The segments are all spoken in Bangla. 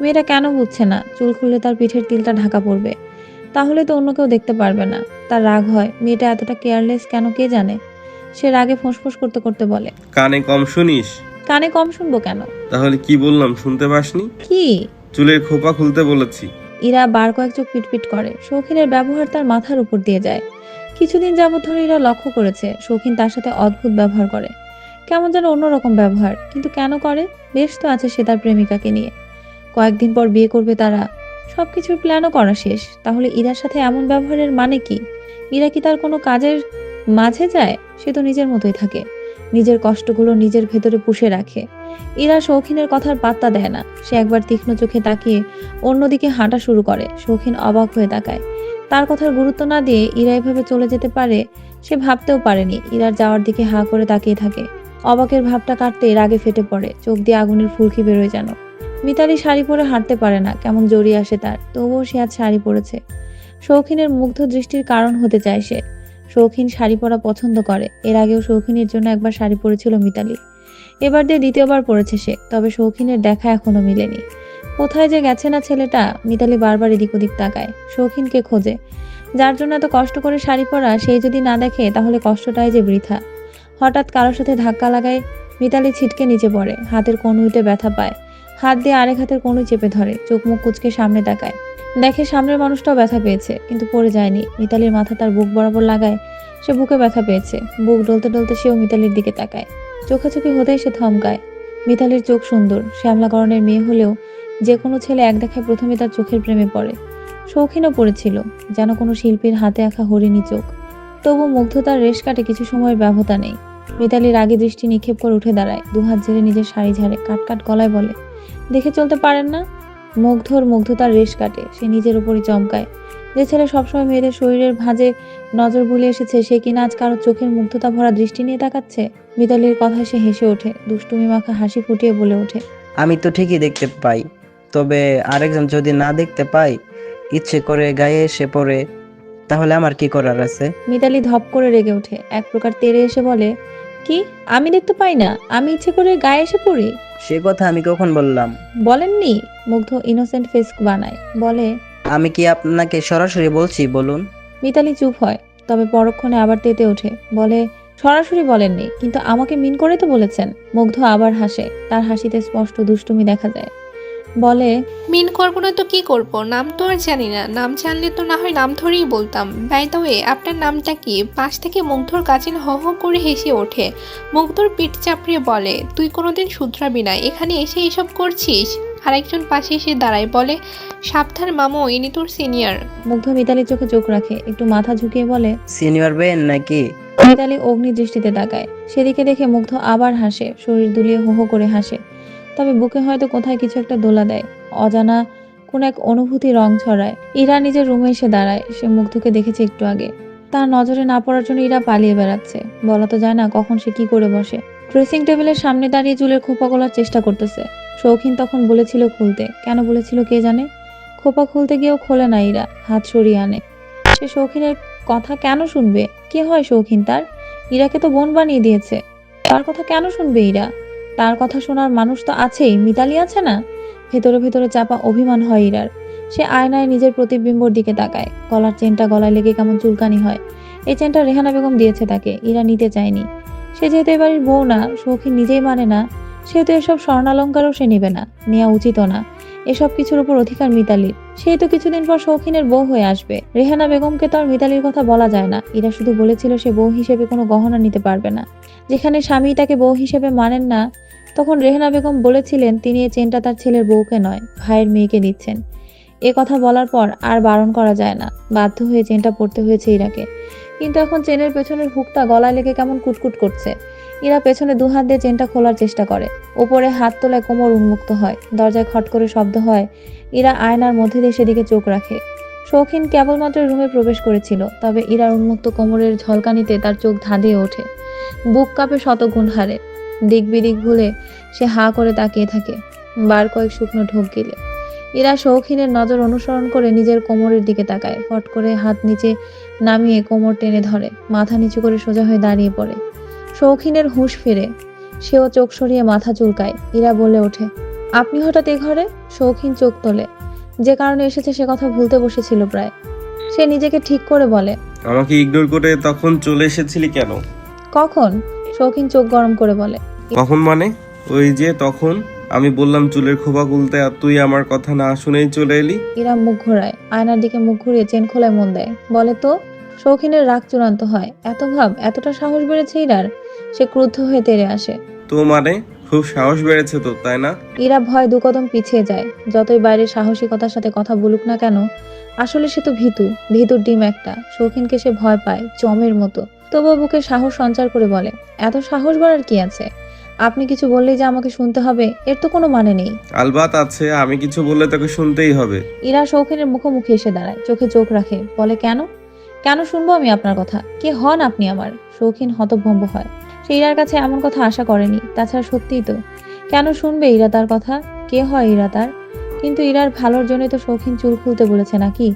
মেয়েটা কেন বুঝছে না? চুল খুললে তার পিঠের তিলটা ঢাকা পড়বে। তাহলে তো অন্য কেউ দেখতে পারবে না। তার রাগ হয়। মেয়েটা এতটা কেয়ারলেস কেন কে জানে? সে রাগে ফোঁসফোঁস করতে করতে বলে। কানে কম শুনিস? কানে কম শুনব কেন? তাহলে কি বললাম শুনতে পাসনি? কি? চুলের খোপা খুলতে বলেছি। ইরা বার কয়েক চোখ পিটপিট করে। শৌখিনের ব্যবহার তার মাথার উপর দিয়ে যায়। কিছুদিন যাবৎ ধরে ইরা লক্ষ্য করেছে শৌখিন তার সাথে অদ্ভুত ব্যবহার করে। কেমন যেন অন্যরকম ব্যবহার। কিন্তু কেন করে? বেশ তো আছে সে তার প্রেমিকাকে নিয়ে। কয়েকদিন পর বিয়ে করবে তারা। সবকিছুর প্ল্যানও করা শেষ। তাহলে ইরার সাথে এমন ব্যবহারের মানে কি? ইরা কি তার কোনো কাজের মাঝে যায়? সে তো নিজের মতোই থাকে। নিজের কষ্টগুলো নিজের ভেতরে পুষে রাখে। ইরা শৌখিনের কথার পাত্তা দেয় না। সে একবার তীক্ষ্ণ চোখে তাকিয়ে অন্যদিকে হাঁটা শুরু করে। শৌখিন অবাক হয়ে তাকায়। তার কথার গুরুত্ব না দিয়ে ইরা এভাবে চলে যেতে পারে সে ভাবতেও পারেনি। ইরার যাওয়ার দিকে হা করে তাকিয়ে থাকে। অবাকের ভাবটা কাটতে রাগে ফেটে পড়ে। চোখ দিয়ে আগুনের ফুলকি বেরোয় যেন। মিতালি শাড়ি পরে হাঁটতে পারে না, কেমন জড়িয়ে আসে তার। তবুও সে আজ শাড়ি পরেছে। শৌখিনের মুগ্ধ দৃষ্টির কারণ হতে চায় সে। শৌখিন শাড়ি পরা পছন্দ করে। এর আগেও শৌখিনের জন্য একবার শাড়ি পরেছিল মিতালি। এবার দিয়ে দ্বিতীয়বার পরেছে সে, তবে শৌখিনের দেখা এখনও মিলেনি। কোথায় যে গেছে না ছেলেটা, মিতালি বারবার এদিক ওদিক তাকায়। শৌখিনকে খোঁজে। যার জন্য এত কষ্ট করে শাড়ি পরা সেই যদি না দেখে, তাহলে কষ্টটাই যে বৃথা। হঠাৎ কারোর সাথে ধাক্কা লাগায়, মিতালি ছিটকে নিচে পড়ে। হাতের কনুইতে ব্যথা পায়। হাত দিয়ে আরেক হাতের কনুই চেপে ধরে চোখ মুখ কুচকে সামনে তাকায়। দেখে সামনের মানুষটাও ব্যথা পেয়েছে, কিন্তু পড়ে যায়নি। মিতালির মাথা তার বুক বরাবর লাগায়, সে বুকে ব্যথা পেয়েছে। বুক ডলতে ডলতে সেও মিতালির দিকে তাকায়। চোখাচোখি হতেই সে থমকায়। মিতালির চোখ সুন্দর, শ্যামলাকরণের মেয়ে হলেও যে কোনো ছেলে এক দেখায় প্রথমে তার চোখের প্রেমে পড়ে। শৌখিনও পড়েছিল, যেন কোনো শিল্পীর হাতে আঁকা হরিণী চোখ। তবু মুগ্ধতার রেশ কাটে কিছু সময়ের ব্যবতা নেই। মিতালির আগে দৃষ্টি নিক্ষেপ করে উঠে দাঁড়ায়, দুহাত ঝেড়ে নিজের শাড়ি ঝাড়ে কাট কাট গলায় বলে দেখে চলতে পারেন না। মুগ্ধর মুগ্ধতার রেশ কাটে সে নিজের উপরই চমকায়। যে ছেলে সবসময় মেয়েদের শরীরের ভাঁজে নজর বুলিয়ে এসেছে সে কিনা আজ কারও চোখের মুগ্ধতা ভরা দৃষ্টি নিয়ে তাকাচ্ছে? মিতালির কথায় সে হেসে ওঠে দুষ্টুমি মাখা হাসি ফুটিয়ে বলে ওঠে। আমি তো ঠিকই দেখতে পাই তবে আরেকজন যদি না দেখতে পাই ইচ্ছে করে গায়ে এসে পড়ে তাহলে আমার কি করার আছে? মিতালি ধপ করে রেগে ওঠে এক প্রকার তেড়ে এসে বলে কি? আমি দেখতে পাই না। আমি ইচ্ছে করে গায়ে এসে পড়ি। সে কথা আমি কখন বললাম? বলেননি মুগ্ধ ইনোসেন্ট ফেস বানায়। বলে আমি কি আপনাকে সরাসরি বলছি বলুন? মিতালি চুপ হয় তবে পরক্ষণে আবার তেতে ওঠে। বলে সরাসরি বলেননি কিন্তু আমাকে মিন করে তো বলেছেন। মুগ্ধ আবার হাসে তার হাসিতে স্পষ্ট দুষ্টুমি দেখা যায়। বলে মিন করব না তো কি করব? নাম তো আর জানি না। নাম জানলে তো না হয় নাম ধরেই বলতাম। বাই দ্য ওয়ে আপনার নামটা কি? পাশ থেকে মুগ্ধর কাজিন হ হ করে হেসে ওঠে। মুগ্ধর পিঠ চাপড়িয়ে বলে তুই কোনোদিন শুধরাবি না। এখানে এসে এসব করছিস? আরেকজন পাশে এসে দাঁড়ায় বলে সাবধান মামু ইনি তোর সিনিয়র মুগ্ধ মিতালির চোখে চোখ রাখে। একটু মাথা ঝুঁকিয়ে বলে সিনিয়র বেন নাকি? মিতালি অগ্নি দৃষ্টিতে তাকায়। সেদিকে দেখে মুগ্ধ আবার হাসে। শরীর দুলিয়ে হো হো করে হাসে। তবে বুকে হয়তো কোথায় কিছু একটা দোলা দেয়। অজানা কোন এক অনুভূতি রং ছড়ায়। ইরা নিজের রুমে এসে দাঁড়ায়। সে মুগ্ধকে দেখেছে একটু আগে। তার নজরে না পড়ার জন্য ইরা পালিয়ে বেড়াচ্ছে। বলা তো যায় না কখন সে কি করে বসে। ড্রেসিং টেবিলের সামনে দাঁড়িয়ে চুলের খোপা খোলার চেষ্টা করতেছে। শৌখিন তখন বলেছিল খুলতে। কেন বলেছিল কে জানে? খোপা খুলতে গিয়েও খোলে না ইরা। হাত সরিয়ে আনে। সে শৌখিনের কথা কেন শুনবে? কে হয় শৌখিন তার? ইরাকে তো বোন বানিয়ে দিয়েছে। তার কথা কেন শুনবে ইরা? তার কথা শোনার মানুষ তো আছেই, মিতালি আছে না? ভেতরে ভেতরে চাপা অভিমান হয় ইরার। সে আয়নায় নিজের প্রতিবিম্বর দিকে তাকায়। গলার চেনটা গলায় লেগে কেমন চুলকানি হয়। এই চেনটা রেহানা বেগম দিয়েছে তাকে, ইরা নিতে চায়নি। সে যেহেতু এবারের বউ না সৌখী নিজেই মানে না, সেহেতু এসব স্বর্ণালঙ্কারও সে নেবে না, নেওয়া উচিত না। এসব কিছুর উপর অধিকার মিতালির। সেই তো কিছুদিন পর শৌখিনের বউ হয়ে আসবে। রেহানা বেগমকে তো আর মিতালির কথা বলা যায় না। ইরা শুধু বলেছিল সে বউ হিসেবে কোনো গহনা নিতে পারবে না। যেখানে স্বামী তাকে বউ হিসেবে মানেন না, তখন রেহানা বেগম বলেছিলেন, তিনি এই চেনটা তার ছেলের বউকে নয়, ভাইয়ের মেয়েকে দিচ্ছেন। এ কথা বলার পর আর বারণ করা যায় না। বাধ্য হয়ে চেনটা পড়তে হয়েছে ইরাকে। কিন্তু এখন চেনের পেছনের হুকটা গলায় লেগে কেমন কুটকুট করছে। ইরা পেছনে দুহাত দিয়ে চেনটা খোলার চেষ্টা করে। ওপরে হাত তোলায় কোমর উন্মুক্ত হয়। দরজায় খট করে শব্দ হয়। ইরা আয়নার মধ্যে দিয়ে সেদিকে চোখ রাখে। শৌখিন কেবলমাত্র রুমে প্রবেশ করেছিল, তবে ইরার উন্মুক্ত কোমরের ঝলকানিতে তার চোখ ধাঁধিয়ে ওঠে। বুক কাঁপে শতগুণ হারে। দিক বিদিক ভুলে সে হা করে তাকিয়ে থাকে। বার কয়েক শুকনো ঢোক গিলে। ইরা শৌখিনের নজর অনুসরণ করে নিজের কোমরের দিকে তাকায়। ফট করে হাত নিচে নামিয়ে কোমর টেনে ধরে। মাথা নিচু করে সোজা হয়ে দাঁড়িয়ে পড়ে। শৌখিনের হুঁশ ফিরে। সেও চোখ সরিয়ে মাথা চুলকায়। ইরা বলে ওঠে আপনি হঠাৎ এ ঘরে? শৌখিন চোখ তোলে। যে কারণে এসেছে সে কথা ভুলতে বসেছিল প্রায়। সে নিজেকে ঠিক করে বলে আমাকে ইগনোর করে তখন চলে এসেছিলি কেন? কখন? শৌখিন চোখ গরম করে বলে কখন মানে? ওই যে তখন আমি বললাম চুলের খোপা খুলতে আর তুই আমার কথা না শুনেই চলে এলি? ইরা মুখ ঘোরায় আয়নার দিকে মুখ ঘুরিয়ে চেন খোলায় মন দেয়। বলে তো? শৌখিনের রাগ চূড়ান্ত হয় এত ভাব এতটা সাহস বেড়েছে ইরার? সে ক্রুদ্ধ হয়ে তেড়ে আসে। তো মানে খুব সাহস বেড়েছে তো তাই না? ইরা ভয় দু কদম পিছিয়ে যায়। যতই বাইরে সাহসিকতার সাথে কথা বলুক না কেন আসলে সে তো ভীতু ভীতুর ডিম একটা। শৌখিনকে সে ভয় পায় চমের মতো। তবুও বুকে সাহস সঞ্চার করে বলে এত সাহস বাড়ার কি আছে? আপনি কিছু বললেই যে আমাকে শুনতে হবে এর তো কোনো মানে নেই। আলবাত আছে আমি কিছু বললে তোকে শুনতেই হবে। ইরা শৌখিনের মুখোমুখি এসে দাঁড়ায় চোখে চোখ রাখে বলে কেন? কেন শুনব আমি আপনার কথা? কে হন আপনি আমার? শৌখিন হতভম্ব হয়। সে ইরার কাছে এমন কথা আশা করেনি, তাছাড়া সত্যিই তো। কেন শুনবে ইরা তার কথা? কে হয় ইরা তার? কিন্তু ইরার ভালোর জন্যই তো শৌখিন চুল খুলতে বলেছে নাকি?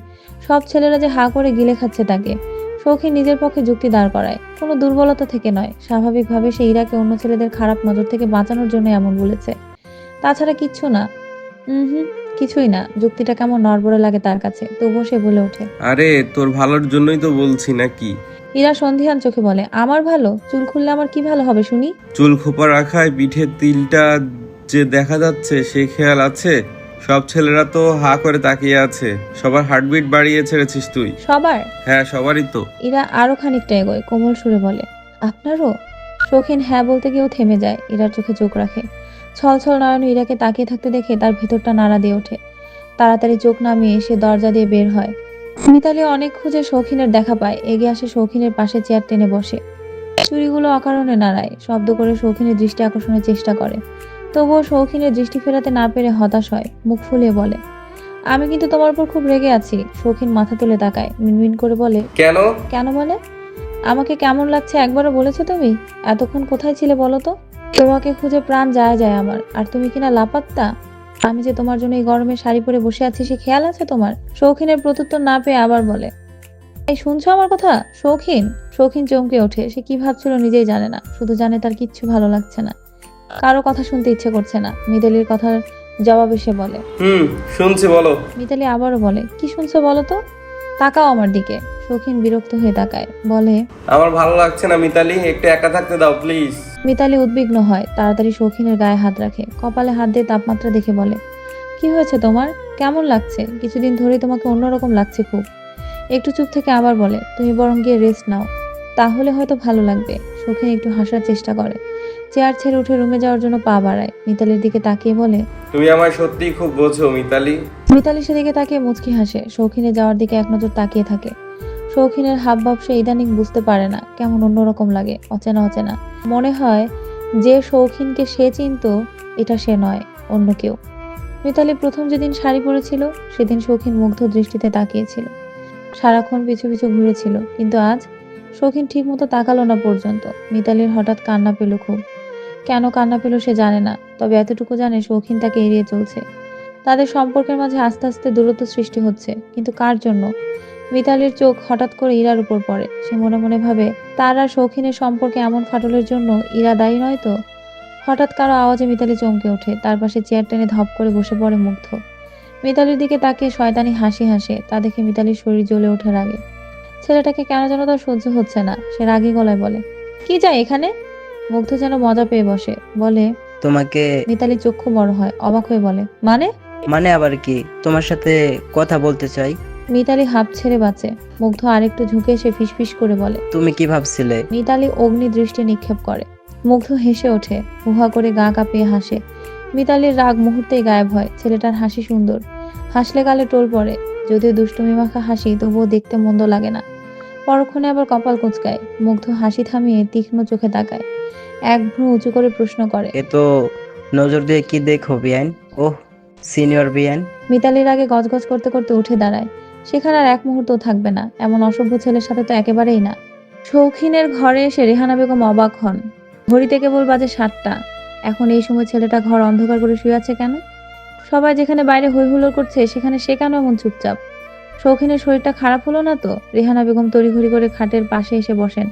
সব ছেলেরা যে হা করে গিলে খাচ্ছে তাকে। শৌখিন নিজের পক্ষে যুক্তি দাঁড় করায়। কোনো দুর্বলতা থেকে নয়। স্বাভাবিকভাবে সে ইরাকে অন্য ছেলেদের খারাপ নজর থেকে বাঁচানোর জন্য এমন বলেছে। তাছাড়া কিচ্ছু না। হুম, কিছুই না। যুক্তিটা কেমন নড়বড়ে লাগে তার কাছে। তবুও সে বলে ওঠে। আরে, তোর ভালোর জন্যই তো বলছি নাকি? ইরা সন্ধিহান চোখে বলে আমার ভালো? চুল খুললে আমার কি ভালো হবে শুনি? চুল খোপা রাখায় পিঠের তিলটা যে দেখা যাচ্ছে সে খেয়াল আছে? সব ছেলেরা তো হা করে তাকিয়ে আছে। সবার হার্টবিট বাড়িয়ে ছেড়েছিস তুই। সবার? হ্যাঁ সবারই তো। ইরা আরও খানিকটা এগোয় কোমল সুরে বলে আপনারও? শৌখিন হ্যাঁ বলতে গিয়েও থেমে যায় ইরার চোখে চোখ রাখে। ছল ছল নয়ন ইরাকে তাকিয়ে থাকতে দেখে তার ভেতরটা নাড়া দিয়ে ওঠে। তাড়াতাড়ি চোখ নামিয়ে সে দরজা দিয়ে বের হয়। মিতালি অনেক খুঁজে শৌখিনের দেখা পায়। এগিয়ে আসে শৌখিনের পাশে চেয়ার টেনে বসে। চুরিগুলো অকারণে নাড়ায় শব্দ করে শৌখিনের দৃষ্টি আকর্ষণের চেষ্টা করে। তবুও শৌখিনের দৃষ্টি ফেরাতে না পেরে হতাশ হয় মুখ ফুলিয়ে বলে আমি কিন্তু তোমার উপর খুব রেগে আছি। শৌখিন মাথা তুলে তাকায় মিনমিন করে বলে কেন? কেন বলে আমাকে কেমন লাগছে একবারও বলেছ তুমি? এতক্ষণ কোথায় ছিলে বলো তো? তোমাকে খুঁজে প্রাণ যায় যায় আমার। আর তুমি কিনা লাপাত্তা? আমি যে তোমার জন্য এই গরমে শাড়ি পরে বসে আছি সে খেয়াল আছে তোমার? শৌখিনের প্রত্যুত্তর না পেয়ে আবার বলে এই শুনছো আমার কথা? শৌখিন? শৌখিন চমকে ওঠে। সে কি ভাবছিল নিজেই জানে না। শুধু জানে তার কিচ্ছু ভালো লাগছে না। কারও কথা শুনতে ইচ্ছে করছে না। মিতালির কথার জবাবে সে বলে হুম শুনছি বলো। মিতালি আবারও বলে কি শুনছো বলো তো? তাকাও আমার দিকে। শৌখিন বিরক্ত হয়ে তাকায় বলে আমার ভালো লাগছে না মিতালি একটু একা থাকতে দাও প্লিজ মিতালি উদ্বিগ্ন হয় তাড়াতাড়ি শৌখিনের গায়ে হাত রাখে কপালে হাত দিয়ে তাপমাত্রা দেখে বলে কি হয়েছে তোমার? কেমন লাগছে? কিছুদিন ধরেই তোমাকে অন্যরকম লাগছে খুব। একটু চুপ থেকে আবার বলে তুমি বরং গিয়ে রেস্ট নাও তাহলে হয়তো ভালো লাগবে। শৌখিন একটু হাসার চেষ্টা করে। চেয়ার ছেড়ে উঠে রুমে যাওয়ার জন্য পা বাড়ায়। মিতালির দিকে তাকিয়ে বলে তুমি আমায় সত্যিই খুব বোঝো মিতালি। মিতালি সেদিকে তাকিয়ে মুচকি হাসে। শৌখিনে যাওয়ার দিকে এক নজর তাকিয়ে থাকে। শৌখিনের হাবভাব সে ইদানিং বুঝতে পারে না কেমন অন্যরকম লাগে অচেনা অচেনা। মনে হয় যে শৌখিনকে সে চিনত এটা সে নয় অন্য কেউ। মিতালি প্রথম যেদিন শাড়ি পরেছিল সেদিন শৌখিন মুগ্ধ দৃষ্টিতে তাকিয়েছিল। সারাক্ষণ পিছু পিছু ঘুরেছিল কিন্তু আজ শৌখিন ঠিকমতো তাকালো না পর্যন্ত। মিতালির হঠাৎ কান্না পেল খুব। কেন কান্না পেল সে জানে না, তবে এতটুকু জানে শৌখিন তাকে এড়িয়ে চলছে। তাদের সম্পর্কের মাঝে আস্তে আস্তে দূরত্ব সৃষ্টি হচ্ছে, কিন্তু কার জন্য? মিতালির চোখ হঠাৎ করে ইরার উপর পড়ে। সে মনে মনে ভাবে, তার আর শৌখিনের সম্পর্কে এমন ফাটলের জন্য ইরা দায়ী নয় তো? হঠাৎ কারও আওয়াজে মিতালি চমকে ওঠে, তার পাশে চেয়ার টেনে ধপ করে বসে পড়ে মুগ্ধ। মিতালির দিকে তাকে শয়তানি হাসি হাসে, তা দেখে মিতালির শরীর জ্বলে ওঠে রাগে ছেলেটাকে কেন যেন তার সহ্য হচ্ছে না, সে রাগী গলায় বলে, কি যায় এখানে? মুগ্ধ যেন মজা পেয়ে বসে। বলে তোমাকে মিতালি চক্ষু বড় হয়। অবাক হয়ে বলে মানে? মানে আবার কি? তোমার সাথে কথা বলতে চাই? মিতালি হাঁপ ছেড়ে বাঁচে। মুগ্ধ আরেকটু ঝুঁকে এসে ফিসফিস করে বলে তুমি কি ভাবছিলে? মিতালি অগ্নি দৃষ্টি নিক্ষেপ করে। মুগ্ধ হেসে ওঠে হুহা করে গা কাঁপিয়ে হাসে। মিতালির রাগ মুহূর্তেই গায়েব হয় ছেলেটার হাসি সুন্দর। হাসলে গালে টোল পড়ে যদিও দুষ্টুমি মাখা হাসি তবুও দেখতে মন্দ লাগে না। পরক্ষণে আবার কপাল কুচকায়। মুগ্ধ হাসি থামিয়ে তীক্ষ্ণ চোখে তাকায়। এক ভ্রু উঁচু করে প্রশ্ন করে। এ তো নজর দিয়ে কি দেখো বিয়ান? ওহ সিনিয়র বিয়ান। মিতালির আগে গজগজ করতে করতে উঠে দাঁড়ায়। সেখানে আর এক মুহূর্তও থাকবে না। এমন অসভ্য ছেলের সাথে তো একেবারেই না। শৌখিনের ঘরে এসে রেহানা বেগম অবাক হন। ঘড়িতে কেবল বাজে সাতটা। এখন এই সময় ছেলেটা ঘর অন্ধকার করে শুয়ে আছে কেন? সবাই যেখানে বাইরে হই হুল্লোড় করছে সেখানে সে কেন এমন চুপচাপ? শৌখিনের শরীরটা খারাপ হলো না তো? রেহানা বেগম তড়িঘড়ি করে খাটের পাশে এসে বসেন।